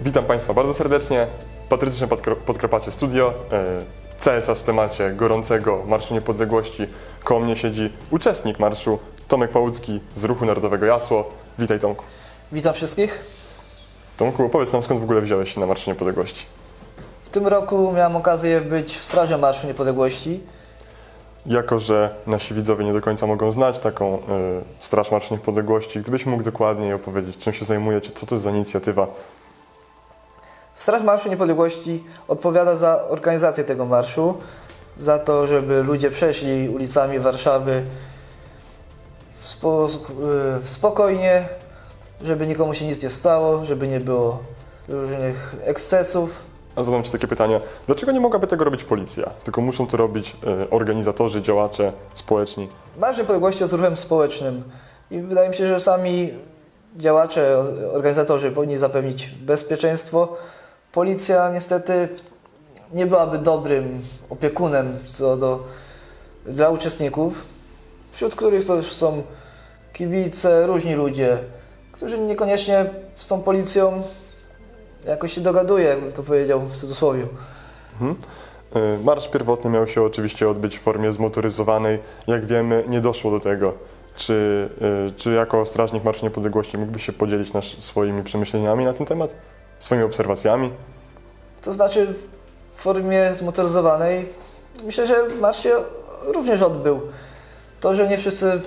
Witam Państwa bardzo serdecznie. Patriotyczne Podkro- Podkarpacie Studio. E, Cały czas w temacie gorącego Marszu Niepodległości. Koło mnie siedzi uczestnik marszu Tomek Pałucki z Ruchu Narodowego Jasło. Witaj Tomku. Witam wszystkich. Tomku, opowiedz nam skąd w ogóle wziąłeś się na Marszu Niepodległości. W tym roku miałem okazję być w Straży Marszu Niepodległości. Jako, że nasi widzowie nie do końca mogą znać taką e, Straż Marszu Niepodległości, gdybyś mógł dokładniej opowiedzieć, czym się zajmujecie, co to jest za inicjatywa. Straż Marszu Niepodległości odpowiada za organizację tego marszu, za to, żeby ludzie przeszli ulicami Warszawy w spo, w spokojnie, żeby nikomu się nic nie stało, żeby nie było różnych ekscesów. A zadam Ci takie pytanie, dlaczego nie mogłaby tego robić policja, tylko muszą to robić e, organizatorzy, działacze społeczni? Marsz Niepodległości jest ruchem społecznym i wydaje mi się, że sami działacze, organizatorzy powinni zapewnić bezpieczeństwo. Policja niestety nie byłaby dobrym opiekunem co do, dla uczestników, wśród których też są kibice, różni ludzie, którzy niekoniecznie z tą policją jakoś się dogaduje, jakbym to powiedział w cudzysłowie. Mhm. E, Marsz pierwotny miał się oczywiście odbyć w formie zmotoryzowanej. Jak wiemy, nie doszło do tego. Czy, e, czy jako strażnik Marszu Niepodległości mógłbyś się podzielić nasz, swoimi przemyśleniami na ten temat? Swoimi obserwacjami? To znaczy w formie zmotoryzowanej myślę, że marsz się również odbył. To, że nie wszyscy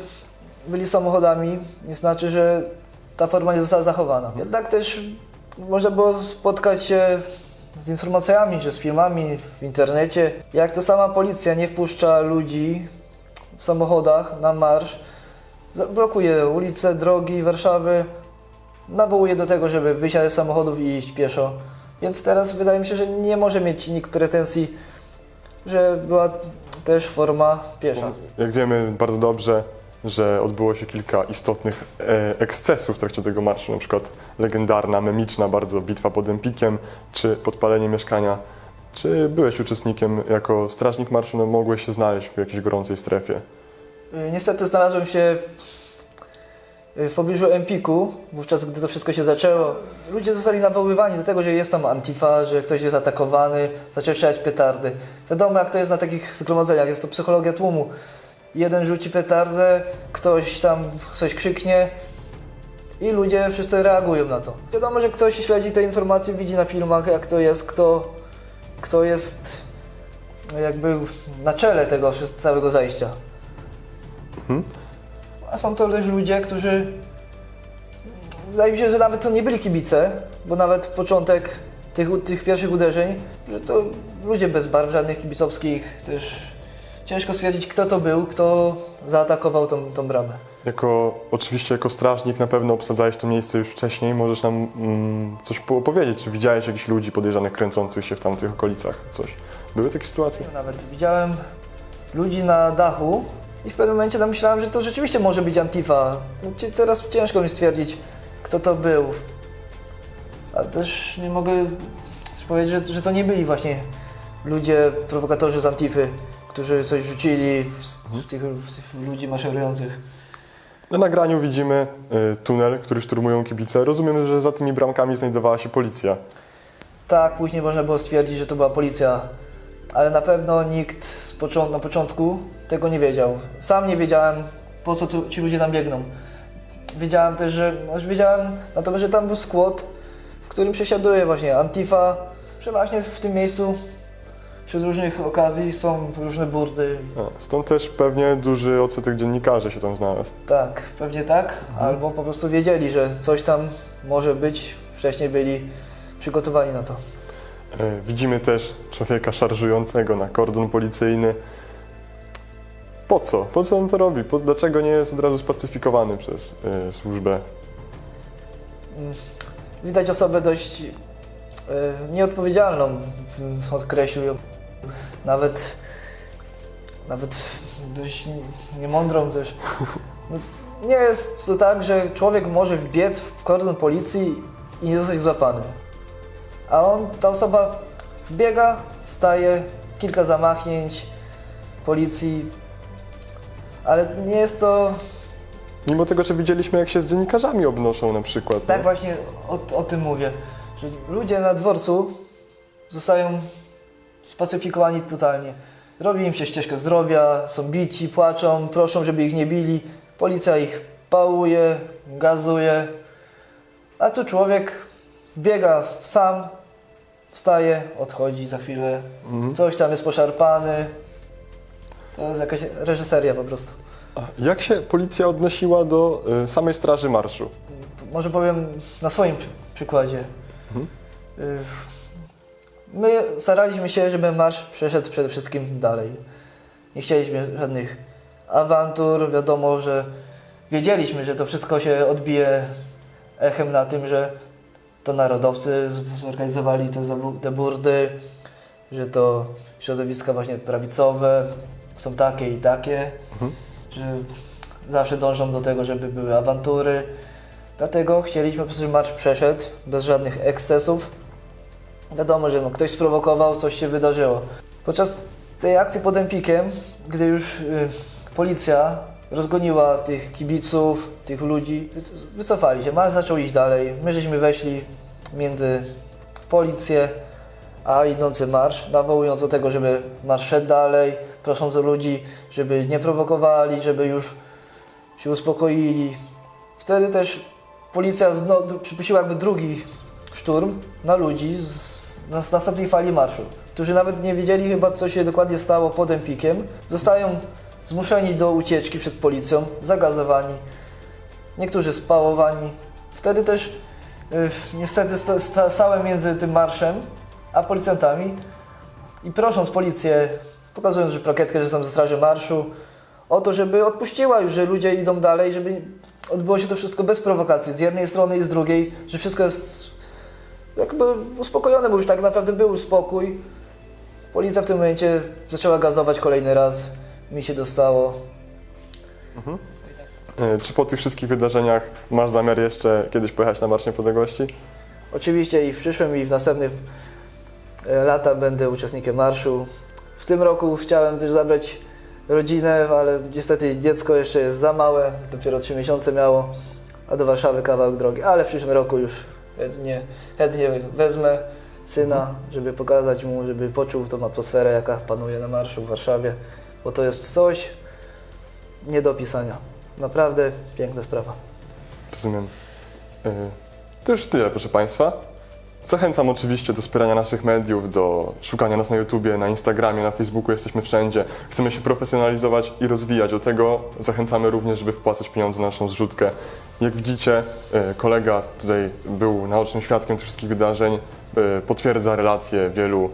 byli samochodami, nie znaczy, że ta forma nie została zachowana. Jednak też można było spotkać się z informacjami czy z filmami w internecie, jak to sama policja nie wpuszcza ludzi w samochodach na marsz, blokuje ulice, drogi Warszawy, nawołuje do tego, żeby wysiadać z samochodów i iść pieszo. Więc teraz wydaje mi się, że nie może mieć nikt pretensji, że była też forma piesza. Jak wiemy bardzo dobrze, że odbyło się kilka istotnych e, ekscesów w trakcie tego marszu, na przykład legendarna, memiczna bardzo bitwa pod Empikiem, czy podpalenie mieszkania. Czy byłeś uczestnikiem jako strażnik marszu, no mogłeś się znaleźć w jakiejś gorącej strefie? Y, Niestety znalazłem się w pobliżu Empiku, wówczas gdy to wszystko się zaczęło. Ludzie zostali nawoływani do tego, że jest tam antifa, że ktoś jest atakowany, zaczęły strzelać petardy. Wiadomo jak to jest na takich zgromadzeniach, jest to psychologia tłumu. Jeden rzuci petardę, ktoś tam coś krzyknie i ludzie wszyscy reagują na to. Wiadomo, że ktoś śledzi te informacje, widzi na filmach jak to jest, kto, kto jest jakby na czele tego całego zajścia. A są to też ludzie, którzy. Wydaje mi się, że nawet to nie byli kibice, bo nawet początek tych, tych pierwszych uderzeń, że to ludzie bez barw żadnych kibicowskich też ciężko stwierdzić, kto to był, kto zaatakował tą, tą bramę. Jako, oczywiście jako strażnik na pewno obsadzałeś to miejsce już wcześniej. Możesz nam mm, coś po- opowiedzieć? Czy widziałeś jakichś ludzi podejrzanych kręcących się w tamtych okolicach? Coś? Były takie sytuacje? Nawet widziałem ludzi na dachu i w pewnym momencie myślałem, że to rzeczywiście może być Antifa. No, teraz ciężko mi stwierdzić, kto to był. Ale też nie mogę powiedzieć, że, że to nie byli właśnie ludzie, prowokatorzy z Antify, którzy coś rzucili w, w, tych, w tych ludzi maszerujących. Na nagraniu widzimy y, tunel, który szturmują kibice. Rozumiem, że za tymi bramkami znajdowała się policja. Tak, później można było stwierdzić, że to była policja, ale na pewno nikt z począ- na początku tego nie wiedział. Sam nie wiedziałem, po co tu, ci ludzie tam biegną. Wiedziałem też, że, no, wiedziałem natomiast, że tam był skład, w którym przesiaduje właśnie Antifa. Przeważnie w tym miejscu wśród różnych okazji są różne burdy. A, Stąd też pewnie duży odsetek dziennikarzy się tam znalazł. Tak, pewnie tak, albo po prostu wiedzieli, że coś tam może być, wcześniej byli przygotowani na to. E, Widzimy też człowieka szarżującego na kordon policyjny. Po co? Po co on to robi? Po, dlaczego nie jest od razu spacyfikowany przez e, służbę? Widać osobę dość e, nieodpowiedzialną, odkreślił ją. Nawet, nawet dość niemądrą też. No, nie jest to tak, że człowiek może wbiec w kordon policji i nie zostać złapany. A on, ta osoba wbiega, wstaje, kilka zamachnięć policji, ale nie jest to Mimo tego, że widzieliśmy, jak się z dziennikarzami obnoszą na przykład. Tak nie? właśnie o, o tym mówię, że ludzie na dworcu zostają spacyfikowani totalnie. Robi im się ścieżkę zdrowia, są bici, płaczą, proszą, żeby ich nie bili. Policja ich pałuje, gazuje. A tu człowiek biega sam, wstaje, odchodzi za chwilę. Coś tam jest poszarpany. To jest jakaś reżyseria po prostu. A jak się policja odnosiła do y, samej straży marszu? Może powiem na swoim przy- przykładzie. Mhm. Y, My staraliśmy się, żeby marsz przeszedł przede wszystkim dalej. Nie chcieliśmy żadnych awantur. Wiadomo, że wiedzieliśmy, że to wszystko się odbije echem na tym, że to narodowcy zorganizowali te, te burdy, że to środowiska właśnie prawicowe są takie i takie, Mhm. że zawsze dążą do tego, żeby były awantury. Dlatego chcieliśmy po prostu, żeby marsz przeszedł bez żadnych ekscesów. Wiadomo, że no, ktoś sprowokował, coś się wydarzyło. Podczas tej akcji pod Empikiem, gdy już y, policja rozgoniła tych kibiców, tych ludzi, wyc- wycofali się. Marsz zaczął iść dalej. My żeśmy weszli między policję a idący marsz, nawołując do tego, żeby marsz szedł dalej, prosząc ludzi, żeby nie prowokowali, żeby już się uspokoili. Wtedy też policja zno, przypuściła jakby drugi szturm na ludzi z, na, następnej fali marszu, którzy nawet nie wiedzieli chyba, co się dokładnie stało pod Empikiem. Zostają zmuszeni do ucieczki przed policją, zagazowani, niektórzy spałowani. Wtedy też y, niestety sta, sta, stałem między tym marszem a policjantami i prosząc policję, pokazując że plakietkę, że są ze straży marszu, o to, żeby odpuściła już, że ludzie idą dalej, żeby odbyło się to wszystko bez prowokacji, z jednej strony i z drugiej, że wszystko jest jakby uspokojone, bo już tak naprawdę był spokój. Policja w tym momencie zaczęła gazować kolejny raz, mi się dostało. Y, czy po tych wszystkich wydarzeniach masz zamiar jeszcze kiedyś pojechać na Marsz Niepodległości? Oczywiście i w przyszłym i w następnych e, lata będę uczestnikiem marszu. W tym roku chciałem też zabrać rodzinę, ale niestety dziecko jeszcze jest za małe, dopiero 3 miesiące miało, a do Warszawy kawałek drogi, ale w przyszłym roku już chętnie, chętnie wezmę syna, żeby pokazać mu, żeby poczuł tą atmosferę, jaka panuje na marszu w Warszawie, bo to jest coś nie do opisania. Naprawdę piękna sprawa. Rozumiem. Y, To już tyle, proszę Państwa. Zachęcam oczywiście do wspierania naszych mediów, do szukania nas na YouTubie, na Instagramie, na Facebooku, jesteśmy wszędzie. Chcemy się profesjonalizować i rozwijać. Do tego zachęcamy również, żeby wpłacać pieniądze na naszą zrzutkę. Jak widzicie, y, kolega tutaj był naocznym świadkiem tych wszystkich wydarzeń, y, potwierdza relacje wielu,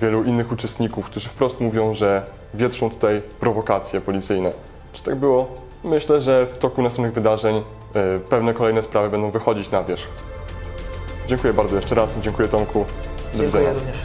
wielu innych uczestników, którzy wprost mówią, że wietrzą tutaj prowokacje policyjne. Czy tak było? Myślę, że w toku następnych wydarzeń y, pewne kolejne sprawy będą wychodzić na wierzch. Dziękuję bardzo jeszcze raz, dziękuję Tomku. Do Dziękuję widzenia. również.